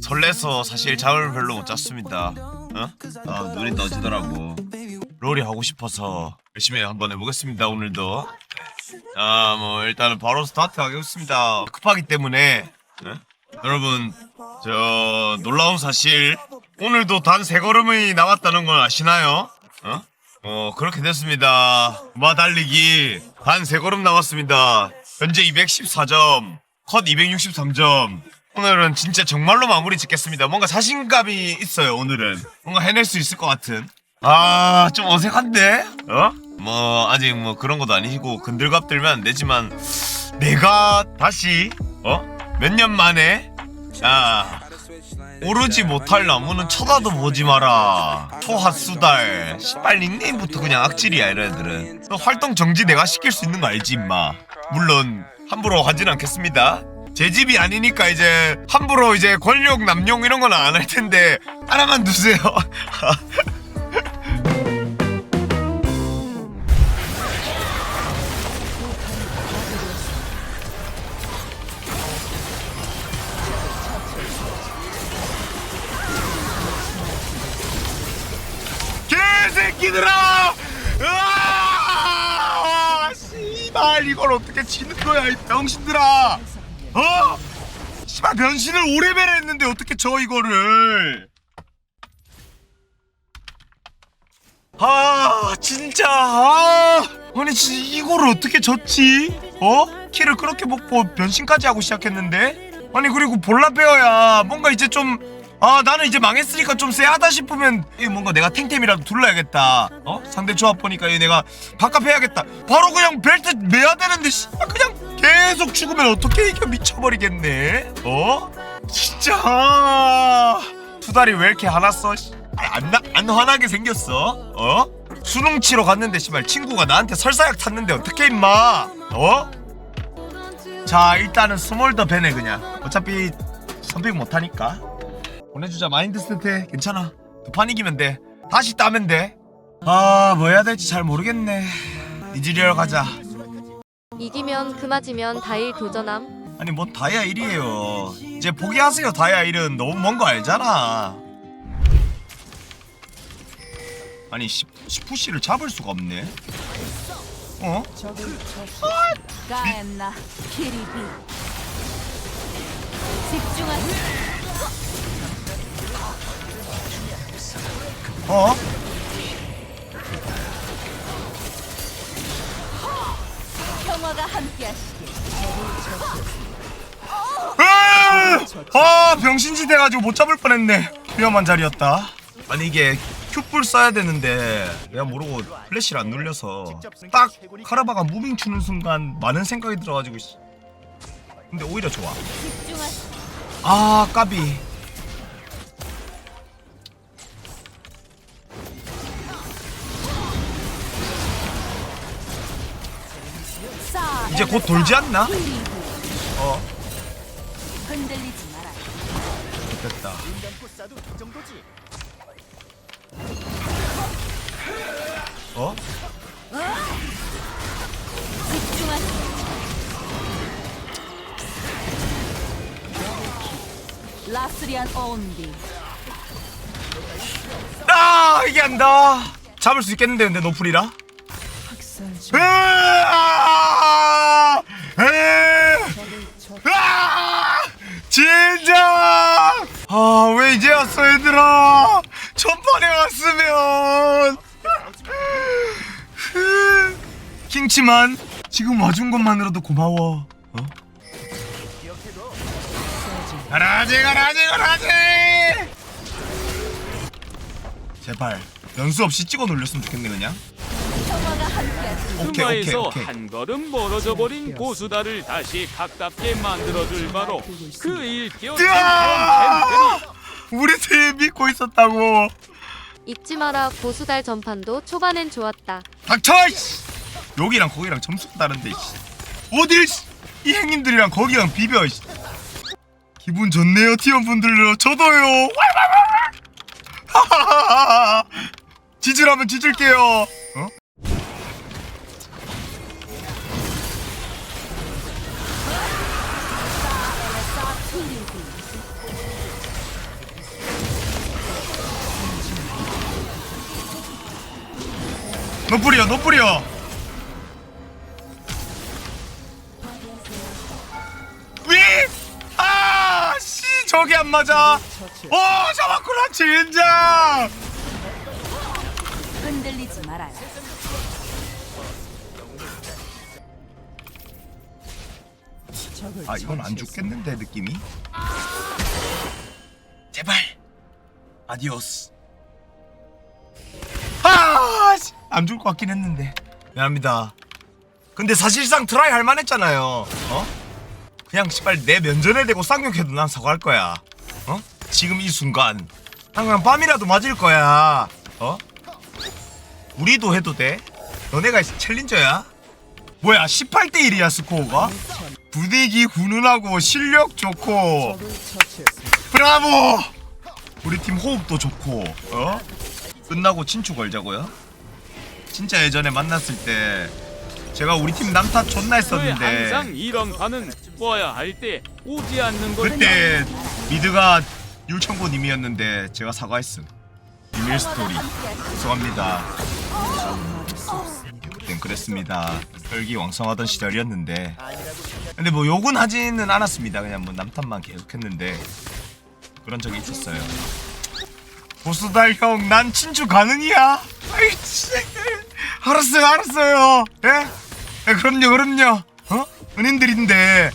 설레서 사실 잠을 별로 못 잤습니다. 어? 아 눈이 떠지더라고. 롤이 하고 싶어서 열심히 한번 해보겠습니다 오늘도. 아 뭐 일단은 바로 스타트 하겠습니다. 급하기 때문에 어? 여러분 저 놀라운 사실 오늘도 단 세 걸음이 남았다는 걸 아시나요? 어? 어 그렇게 됐습니다. 마 달리기 단 세 걸음 남았습니다. 현재 214점, 컷 263점. 오늘은 진짜 정말로 마무리 짓겠습니다. 뭔가 자신감이 있어요. 오늘은 뭔가 해낼 수 있을 것 같은. 아 좀 어색한데? 어? 뭐 아직 뭐 그런 것도 아니고 근들갑 들면 안 되지만 내가 다시 어? 몇 년 만에 아 오르지 못할 나무는 쳐다도 보지 마라. 토하수달. 씨발 닉네임부터 그냥 악질이야 이런 애들은. 너 활동 정지 내가 시킬 수 있는 거 알지 임마. 물론 함부로 하진 않겠습니다. 제 집이 아니니까 이제 함부로 이제 권력 남용 이런 건 안 할 텐데 하나만 두세요. 개새끼들아! 으아! 씨발 이걸 어떻게 치는 거야 이 병신들아! 어? 씨발 변신을 5레벨 했는데 어떻게 져 이거를? 아 진짜 아 아니 진짜 이거를 어떻게 졌지? 어? 키를 그렇게 먹고 변신까지 하고 시작했는데? 아니 그리고 볼라베어야 뭔가 이제 좀 아 나는 이제 망했으니까 좀 쎄하다 싶으면 이 뭔가 내가 탱템이라도 둘러야겠다. 어? 상대 조합 보니까 이 내가 바깥 해야겠다. 바로 그냥 벨트 매야 되는데 씨. 그냥 계속 죽으면 어떻게 이겨? 미쳐버리겠네. 어? 진짜. 아, 투다리 왜 이렇게 화났어 씨. 안, 화나게 생겼어. 어? 수능 치러 갔는데 씨발. 친구가 나한테 설사약 탔는데 어떻게 임마? 어? 자 일단은 스몰더 배네 그냥. 어차피 선택 못하니까 보내주자. 마인드 세트. 괜찮아. 두판 이기면 돼. 다시 따면 돼아 뭐 해야 될지 잘 모르겠네. 이즈리얼 가자. 이기면 금아지면 다일 도전함. 아니 뭔 다이아 1이에요. 이제 포기하세요 다이아 1은. 너무 먼 거 알잖아. 아니 시, 시푸시를 잡을 수가 없네. 어? 가엔나 키리비. 집중하세요 어? 평화가 함께하시길! 아 병신짓 해가지고 못 잡을 뻔했네 위험한 자리였다 아니 이게 큐뿔 써야 되는데 내가 모르고 플래시를 안 눌려서 딱 카라바가 무빙 추는 순간 많은 생각이 들어가지고 씨. 근데 오히려 좋아 아 까비 이제 곧 돌지 않나? 어. 흔들리지 마라 됐다. 어? 라스리안 온디 아 이게 안다 잡을 수 있겠는데 근데 노플이라? 으아! 에! 으아! 진짜 아 왜 이제 왔어 얘들아 전판에 왔으면 킹치만 지금 와준 것만으로도 고마워. 어? 가라지 가라지 가라지! 제발 연수 없이 찍어 놀렸으면 좋겠네 그냥. 오케이 오케이 오케이. 한 걸음 멀어져 버린 고수다를 다시 가깝게 만들어줄 바로 그 일깨워 으아! 우리 팀 믿고 있었다고. 잊지 마라 고수달 전판도 초반엔 좋았다. 닥쳐 이씨 여기랑 거기랑 점수 다른데 씨. 어딜 씨. 이 행님들이랑 거기랑 비벼 씨. 기분 좋네요 티원분들로 저도요 지질하면 지질게요 어? 노뿌리요 노뿌리요 맞아. 오 잡았구나 젠장 흔들리지 말아요. 아 이건 안 죽겠는데 느낌이? 제발. 아디오스. 아안 죽을 것 같긴 했는데. 미안합니다. 근데 사실상 트라이 할 만했잖아요. 어? 그냥 씨발 내 면전에 대고 쌍욕해도 난 사과할 거야 어? 지금 이 순간 그냥 밤이라도 맞을 거야 어? 우리도 해도 돼? 너네가 챌린저야? 뭐야 18대 1이야 스코어가? 분위기 훈훈하고 실력 좋고 브라보 우리 팀 호흡도 좋고 어 끝나고 친추 걸자고요 진짜 예전에 만났을 때 제가 우리 팀 남탓 존나 왜 했었는데 항상 이런 판은 뭐야 할 때 오지 않는 걸 그때 미드가 율청고님이었는데 제가 사과했음. 비밀 스토리 죄송합니다. 그땐 그랬습니다. 혈기 왕성하던 시절이었는데. 근데 뭐 욕은 하지는 않았습니다. 그냥 뭐 남탓만 계속했는데. 그런 적이 있었어요. 보수달 형 난 친추 가능이야. 아이 진짜. 알았어요 알았어요. 예? 예 그럼요 그럼요. 어? 은인들인데.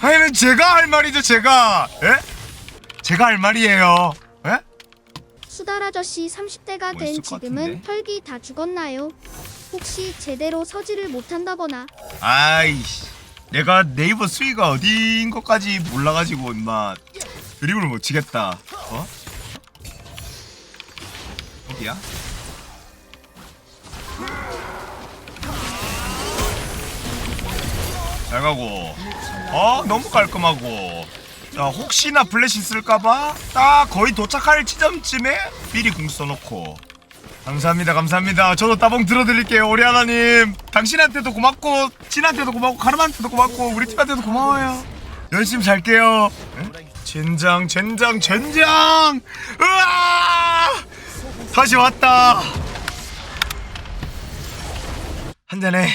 아니면 제가 할 말이죠 제가? 예? 제가 할 말이에요 예? 수달 아저씨 30대가 뭐된 있을 것 지금은 같은데? 혈기 다 죽었나요? 혹시 제대로 서지를 못한다거나 아이씨 내가 네이버 수위가 어디인 것까지 몰라가지고 임마 드립을 못 치겠다 어? 어디야? 잘 가고 어 너무 깔끔하고 자 혹시나 플래시 쓸까봐 딱 거의 도착할 지점쯤에 미리 궁 써놓고. 감사합니다 감사합니다. 저도 따봉 들어드릴게요 우리 하나님. 당신한테도 고맙고 진한테도 고맙고 가르마한테도 고맙고 우리 팀한테도 고마워요. 열심히 살게요. 에? 젠장 젠장 젠장! 으아! 다시 왔다. 한잔해.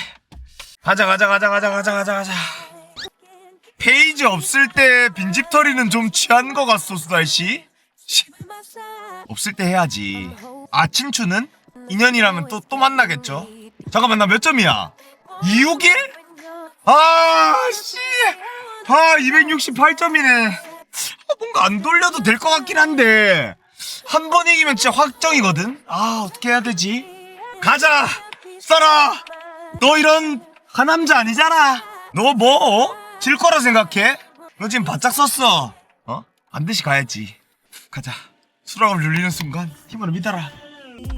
가자 가자 가자 가자 가자 가자 가자 페이지 없을 때 빈집털이는 좀 취한 것 같소 수달씨 없을 때 해야지. 아 친추는? 인연이라면 또 또 만나겠죠. 잠깐만 나 몇 점이야? 261? 아 씨. 아 268점이네. 아, 뭔가 안 돌려도 될 것 같긴 한데 한 번 이기면 진짜 확정이거든. 아 어떻게 해야 되지? 가자. 써라. 너 이런 하남자 아니잖아. 너 뭐? 질 거라 생각해? 너 지금 바짝 썼어. 어? 반드시 가야지. 가자. 수락을 눌리는 순간 팀으로 믿어라.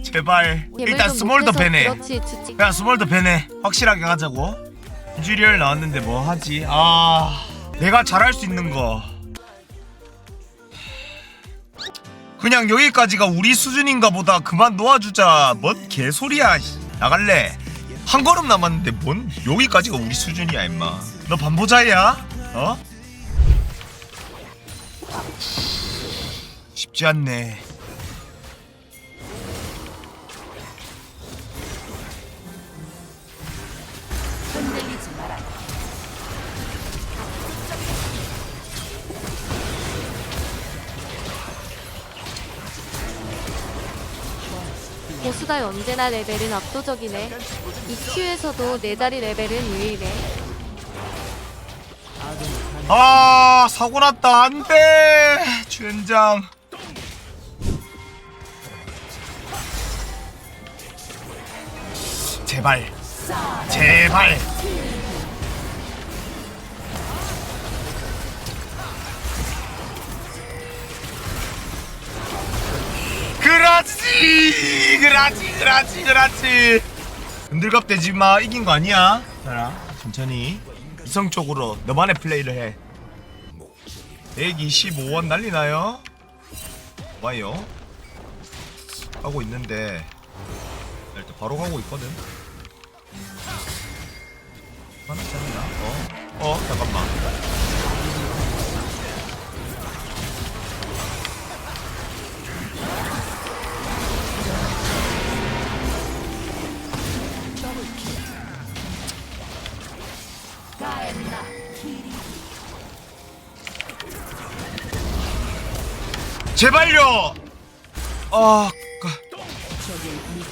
제발. 일단 스몰더 주찍 그냥 스몰더 배네. 확실하게 가자고. 이주리얼 나왔는데 뭐 하지? 아, 내가 잘할 수 있는 거. 그냥 여기까지가 우리 수준인가 보다 그만 놓아주자. 뭔 개소리야. 씨. 나갈래. 한 걸음 남았는데 뭔 여기까지가 우리 수준이야 임마. 너 반보자야? 어? 쉽지 않네. 흔들리지 말아요. 보수달 언제나 레벨은 압도적이네 EQ에서도 내 자리 레벨은 유일해 아 사고 났다. 안돼. 주연장. 제발. 제발. 그렇지 그렇지 그렇지 그렇지. 흔들갑대지 마. 이긴 거 아니야. 자라 천천히. 이성적으로 너만의 플레이를 해 125원 난리 나요. 와요. 하고 있는데 나 일단 바로 가고 있거든. 하나 짜리나 어? 어 잠깐만 제발요. 아,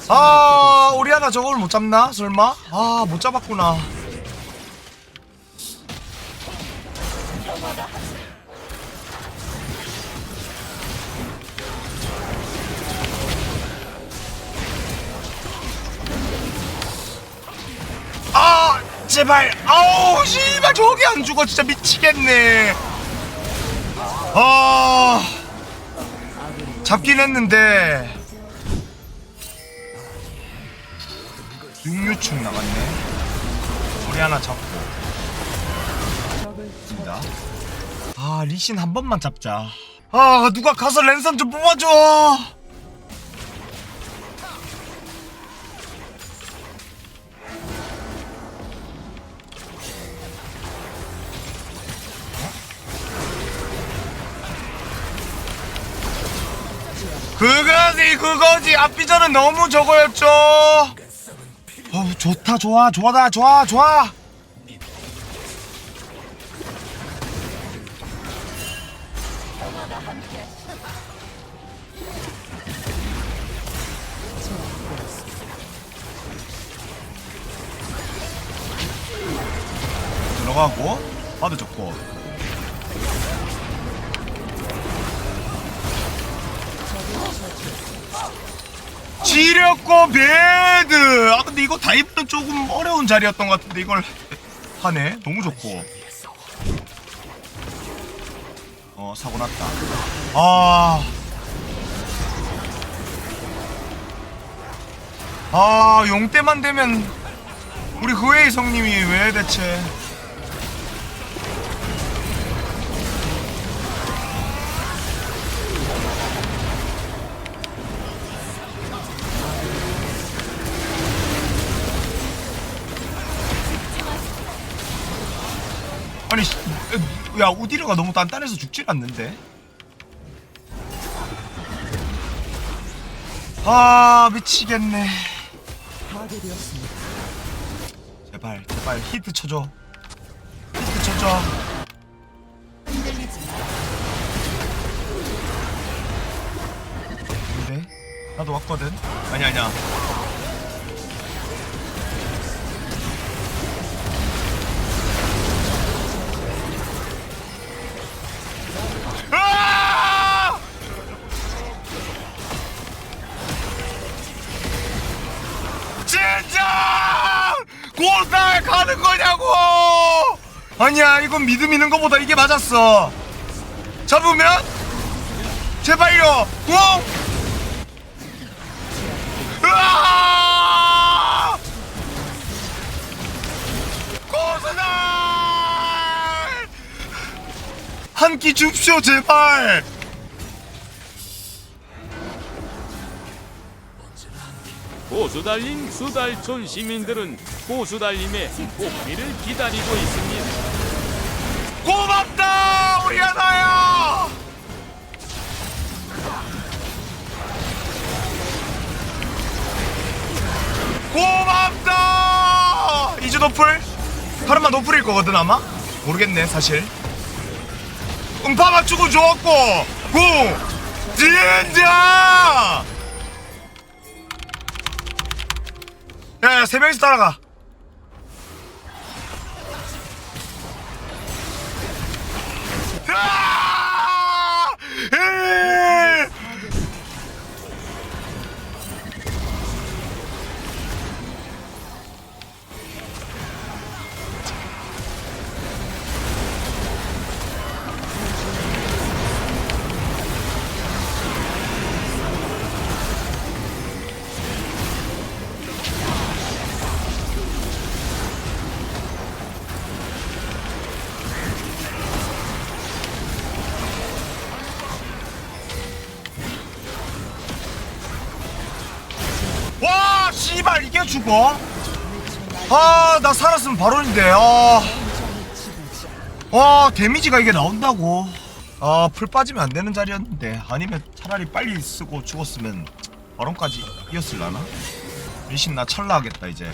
아 우리 하나 저걸 못 잡나? 설마? 아 못 잡았구나. 아 제발. 아우 씨발 저게 안 죽어. 진짜 미치겠네. 아 잡긴 했는데 육류충 나갔네. 우리 하나 잡고. 입니다. 아 리신 한 번만 잡자. 아 누가 가서 랜선 좀 뽑아줘 그거지 그거지. 앞비전은 너무 저거였죠. 어우 좋다 좋아 좋아다 좋아 좋아 지렸고 베드! 아 근데 이거 다이브는 조금 어려운 자리였던 것 같은데 이걸 하네. 너무 좋고. 어 사고 났다. 아. 아, 용때만 되면 우리 흐웨이 성님이 왜 대체 아니 씨, 야 우디르가 너무 단단해서 죽질 않는데? 아 미치겠네. 제발 제발 히트 쳐줘. 히트 쳐줘. 근데? 나도 왔거든. 아니 아니야 가는 거냐고 아니야 이건 믿음 있는 거보다 이게 맞았어 잡으면 제발요 공 으아! 고스날! 한끼 줍쇼 제발! 고수 달린 수달촌 시민들은 고수 달림의 복비를 기다리고 있습니다. 고맙다 우리 하나야! 고맙다! 이주 노플? 카르마 노플일 거거든 아마? 모르겠네 사실 음파 맞추고 좋았고 고! 진짜! 야야 세 명이서 따라가 죽어? 아나 살았으면 바로인데 아. 와 데미지가 이게 나온다고 아풀 빠지면 안 되는 자리였는데 아니면 차라리 빨리 쓰고 죽었으면 바론까지 이었을라나? 리신 나 철라하겠다 이제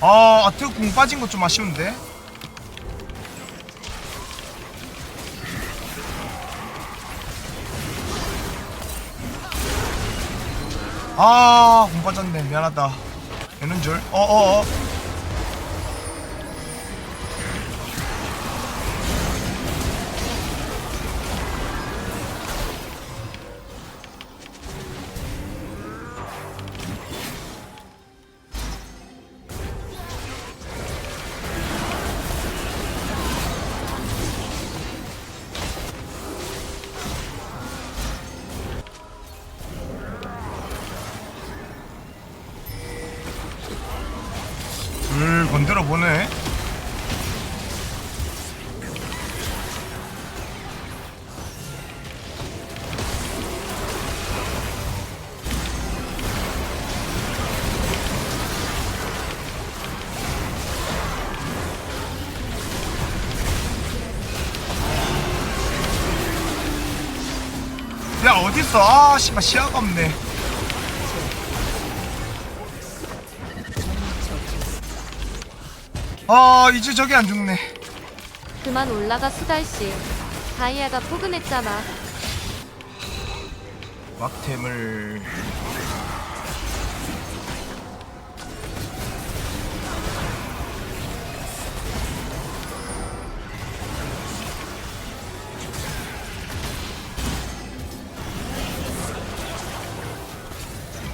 아 아트가 궁 빠진 거좀 아쉬운데 아궁 빠졌네. 미안하다. 되는 줄? 어어어 보네 야 어딨어? 아 씨발 시야가 없네 아 이제 저기 안 죽네 그만 올라가 수달씨. 다이아가 포근했잖아. 막템을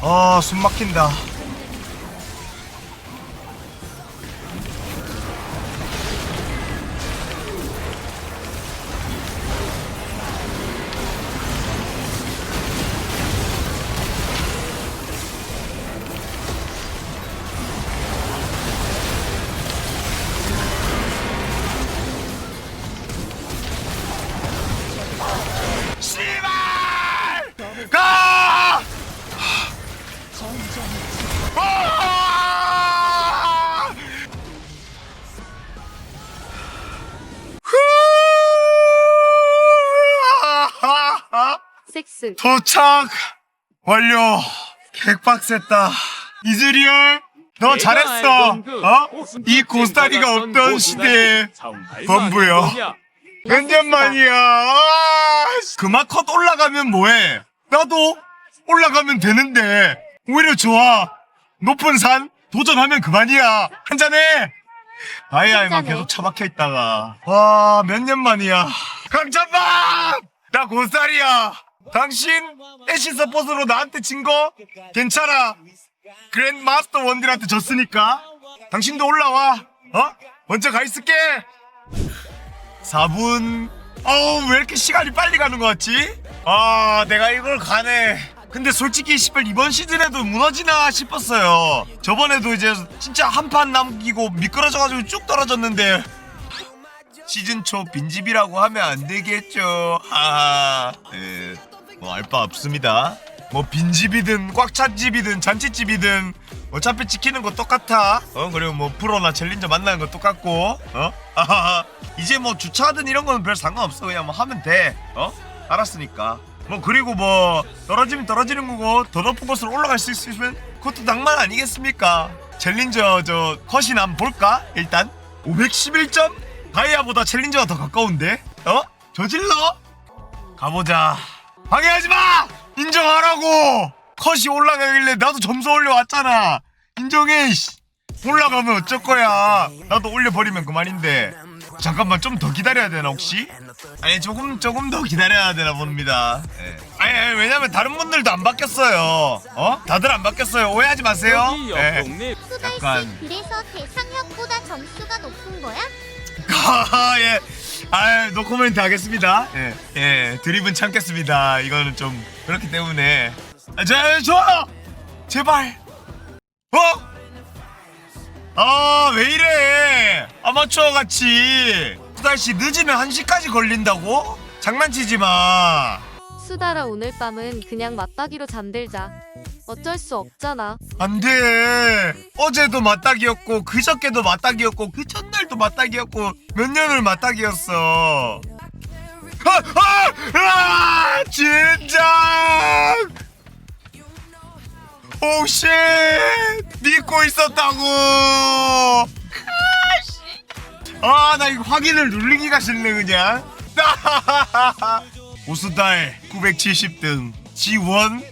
아, 숨 막힌다. 섹스. 도착! 완료! 개빡셌다. 이즈리얼 너 잘했어. 그 어? 이 고스타리가 잼버가 없던 선 시대에 범부여. 몇 년 만이야? 아, 씨. 그만 컷 올라가면 뭐해? 나도 올라가면 되는데. 오히려 좋아. 높은 산 도전하면 그만이야. 한잔해. 아이아이만. 계속 처박혀 있다가. 와 몇 년 만이야. 강찬방 나 고살이야 당신 애쉬 서폿으로 나한테 진 거 괜찮아? 그랜 마스터 원딜한테 졌으니까. 당신도 올라와. 어? 먼저 가 있을게. 4분. 어우 왜 이렇게 시간이 빨리 가는 것 같지? 아 내가 이걸 가네. 근데 솔직히 씨발 이번 시즌에도 무너지나 싶었어요. 저번에도 이제 진짜 한 판 남기고 미끄러져가지고 쭉 떨어졌는데 시즌 초 빈집이라고 하면 안 되겠죠. 하하 네, 뭐 알 바 없습니다. 뭐 빈집이든 꽉 찬 집이든 잔치집이든 어차피 지키는 거 똑같아. 어 그리고 뭐 프로나 챌린저 만나는 거 똑같고 어? 이제 뭐 주차하든 이런 거는 별 상관없어. 그냥 뭐 하면 돼 어? 알았으니까. 뭐 그리고 뭐 떨어지면 떨어지는 거고 더 높은 곳으로 올라갈 수 있으면 그것도 낭만 아니겠습니까? 챌린저 저 컷이나 한번 볼까? 일단 511점? 다이아보다 챌린저가 더 가까운데? 어? 저질러? 가보자 방해하지 마! 인정하라고! 컷이 올라가길래 나도 점수 올려왔잖아. 인정해 씨. 올라가면 어쩔 거야. 나도 올려버리면 그만인데. 잠깐만 좀 더 기다려야 되나 혹시? 아니 조금 조금 더 기다려야 되나 봅니다. 예. 아니, 아니 왜냐면 다른 분들도 안 바뀌었어요. 어? 다들 안 바뀌었어요. 오해하지 마세요. 옆 예. 동네 약간. 그래서 대상력보다 점수가 높은 거야? 아, 예. 아, 노코멘트 하겠습니다. 예, 예, 드립은 참겠습니다. 이거는 좀 그렇기 때문에. 아, 저, 좋아요. 제발. 어? 아, 왜 이래? 아마추어 같이 수달씨 늦으면 1시까지 걸린다고? 장난치지 마. 수달아 오늘 밤은 그냥 맞다기로 잠들자. 어쩔 수 없잖아. 안 돼. 어제도 맞닥이었고, 그저께도 맞닥이었고, 그 전날도 맞닥이었고, 몇 년을 맞닥이었어. 아, 아, 아, 진짜! 오쉣 믿고 있었다고 아 나 이거 확인을 누르기가 싫네 그냥 오스달 970등 지원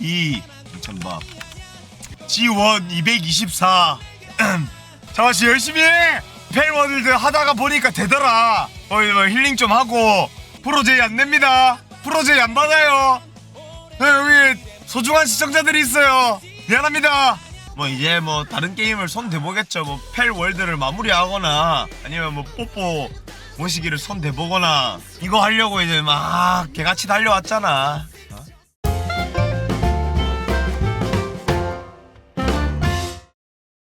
282 천밥 지원 224 자마씨 열심히 해 펠워들드 하다가 보니까 되더라. 어이 뭐 힐링 좀 하고 프로제이 안 냅니다. 프로제이 안 받아요. 네, 여기 소중한 시청자들이 있어요. 미안합니다. 뭐 이제 뭐 다른 게임을 손 대보겠죠. 뭐 펠월드를 마무리하거나 아니면 뭐 뽀뽀 모시기를 손 대보거나 이거 하려고 이제 막 개같이 달려왔잖아